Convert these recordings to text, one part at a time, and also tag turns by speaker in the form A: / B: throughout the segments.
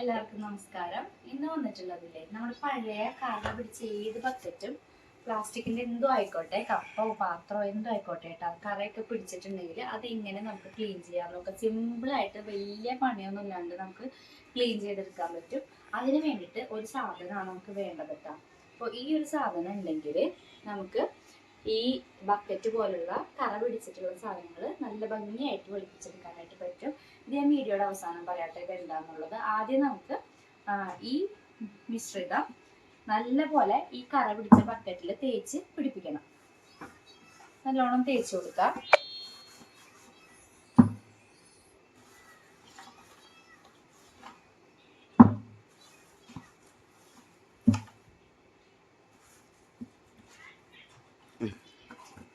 A: എല്ലാവർക്കും നമസ്കാരം. ഇന്ന് വന്നിട്ടുള്ളതില്ലേ നമ്മുടെ പഴയ കറ പിടിച്ച ഏത് ബക്കറ്റും പ്ലാസ്റ്റിക്കിന്റെ എന്തോ ആയിക്കോട്ടെ കപ്പോ പാത്രമോ എന്തോ ആയിക്കോട്ടെ കേട്ടോ കറയൊക്കെ പിടിച്ചിട്ടുണ്ടെങ്കിൽ അത് ഇങ്ങനെ നമുക്ക് ക്ലീൻ നോക്കാം സിമ്പിൾ ആയിട്ട് വലിയ പണിയൊന്നും ഇല്ലാണ്ട് നമുക്ക് ക്ലീൻ ചെയ്തെടുക്കാൻ പറ്റും. അതിന് വേണ്ടിയിട്ട് ഒരു സാധനമാണ് നമുക്ക് വേണ്ടത് കേട്ടോ. അപ്പോൾ ഈ ഒരു സാധനം ഉണ്ടെങ്കിൽ നമുക്ക് ഈ ബക്കറ്റ് പോലുള്ള കറ പിടിച്ചിട്ടുള്ള സാധനങ്ങൾ നല്ല ഭംഗിയായിട്ട് വെളുപ്പിച്ചെടുക്കാനായിട്ട് ഇത് വീഡിയോയുടെ അവസാനം പറയട്ടെ ഇത് എന്താണെന്നുള്ളത് ആദ്യം നമുക്ക് ഈ മിശ്രിതം നല്ലപോലെ ഈ കറ പിടിച്ച ബക്കറ്റിൽ തേച്ച് പിടിപ്പിക്കണം. നല്ലോണം തേച്ച് കൊടുക്കാം.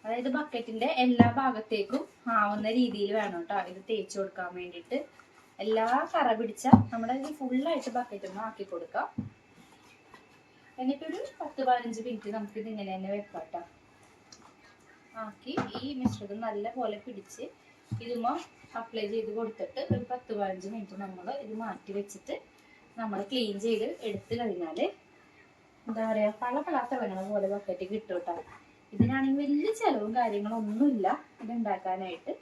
A: അതായത് ബക്കറ്റിന്റെ എല്ലാ ഭാഗത്തേക്കും ആവുന്ന രീതിയിൽ വേണം കേട്ടോ ഇത് തേച്ചു കൊടുക്കാൻ വേണ്ടിയിട്ട്. എല്ലാ കറ പിടിച്ച നമ്മുടെ ഈ ഫുള്ളായിട്ട് ബക്കറ്റ് ഒന്ന് ആക്കി കൊടുക്കാം. എന്നിട്ടൊരു പത്ത് പതിനഞ്ച് മിനിറ്റ് നമുക്ക് ഇത് ഇങ്ങനെ തന്നെ വെക്കാം കേട്ടോ ആക്കി ഈ മിശ്രിതം നല്ല പോലെ പിടിച്ച് ഇതുമോ അപ്ലൈ ചെയ്ത് കൊടുത്തിട്ട് ഒരു പത്ത് പതിനഞ്ച് മിനിറ്റ് നമ്മൾ ഇത് മാറ്റി വെച്ചിട്ട് നമ്മൾ ക്ലീൻ ചെയ്ത് എടുത്തു കഴിഞ്ഞാൽ എന്താ പറയാ പള പല തിളങ്ങണ പോലെ ബക്കറ്റ് കിട്ടും കേട്ടോ ഇതിനാണെങ്കിൽ വലിയ ചിലവും കാര്യങ്ങളും ഒന്നുമില്ല ഇത് ഉണ്ടാക്കാനായിട്ട്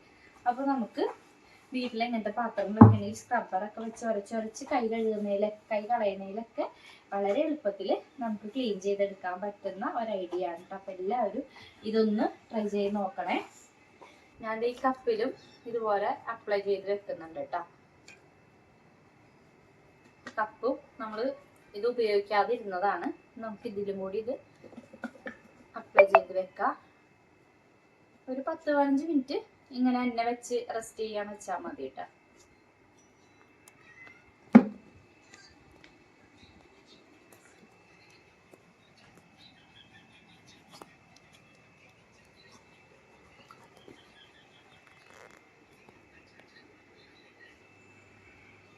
A: അപ്പോൾ നമുക്ക് വീട്ടിൽ ഇങ്ങനത്തെ പാത്രങ്ങളൊക്കെ വെക്കണമെങ്കിൽ സ്ക്രബ്ബറൊക്കെ വെച്ച് ഉരച്ച് ഉരച്ച് കൈ കഴുകുന്നതിലെ കൈ കളയുന്നതിലൊക്കെ വളരെ എളുപ്പത്തിൽ നമുക്ക് ക്ലീൻ ചെയ്തെടുക്കാൻ പറ്റുന്ന ഒരു ഐഡിയ ആണ് കേട്ടോ. അപ്പോൾ എല്ലാവരും ഇതൊന്ന് ട്രൈ ചെയ്ത് നോക്കണേ. ഞാൻ ഈ കപ്പിലും ഇതുപോലെ അപ്ലൈ ചെയ്ത് വെക്കുന്നുണ്ട് കേട്ടോ. കപ്പും നമ്മൾ ഇത് ഉപയോഗിക്കാതിരുന്നതാണ്. നമുക്ക് ഇതിലും കൂടി ഇത് അപ്ലൈ ചെയ്ത് വെക്കുക ഒരു പത്ത് പതിനഞ്ച് മിനിറ്റ് ഇങ്ങനെ എണ്ണ വെച്ച് റെസ്റ്റ് ചെയ്യാൻ വെച്ചാൽ മതി കേട്ടോ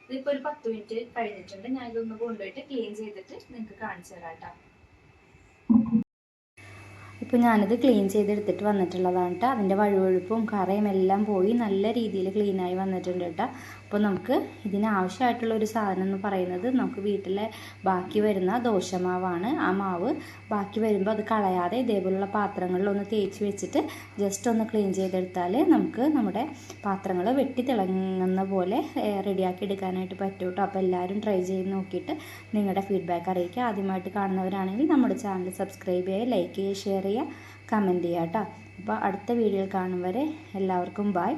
A: ഇതിപ്പോ ഒരു പത്ത് മിനിറ്റ് കഴിഞ്ഞിട്ടുണ്ട്. ഞാൻ ഇതൊന്ന് കൊണ്ടുപോയിട്ട് ക്ലീൻ ചെയ്തിട്ട് നിങ്ങൾക്ക് കാണിച്ചു തരാം കേട്ടോ ഇപ്പോൾ ഞാനിത് ക്ലീൻ ചെയ്തെടുത്തിട്ട് വന്നിട്ടുള്ളതാണ് കേട്ടോ അതിന്റെ വഴുവഴുപ്പും കറയും എല്ലാം പോയി നല്ല രീതിയിൽ ക്ലീനായി വന്നിട്ടുണ്ട് കേട്ടോ അപ്പോൾ നമുക്ക് ഇതിനാവശ്യമായിട്ടുള്ള ഒരു സാധനം എന്ന് പറയുന്നത് നമുക്ക് വീട്ടിലെ ബാക്കി വരുന്ന ദോശമാവാണ്. ആ മാവ് ബാക്കി വരുമ്പോൾ അത് കളയാതെ ഇതേപോലുള്ള പാത്രങ്ങളിലൊന്ന് തേച്ച് വെച്ചിട്ട് ജസ്റ്റ് ഒന്ന് ക്ലീൻ ചെയ്തെടുത്താൽ നമുക്ക് നമ്മുടെ പാത്രങ്ങൾ വെട്ടി തിളങ്ങുന്ന പോലെ റെഡിയാക്കി എടുക്കാനായിട്ട് പറ്റും കേട്ടോ അപ്പോൾ എല്ലാവരും ട്രൈ ചെയ്ത് നോക്കിയിട്ട് നിങ്ങളുടെ ഫീഡ്ബാക്ക് അറിയിക്കുക. ആദ്യമായിട്ട് കാണുന്നവരാണെങ്കിൽ നമ്മുടെ ചാനൽ സബ്സ്ക്രൈബ് ചെയ്യുക ലൈക്ക് ചെയ്യുക ഷെയർ ചെയ്യുക കമന്റ് ചെയ്യുക കേട്ടോ അപ്പോൾ അടുത്ത വീഡിയോയിൽ കാണും വരെ എല്ലാവർക്കും ബായ്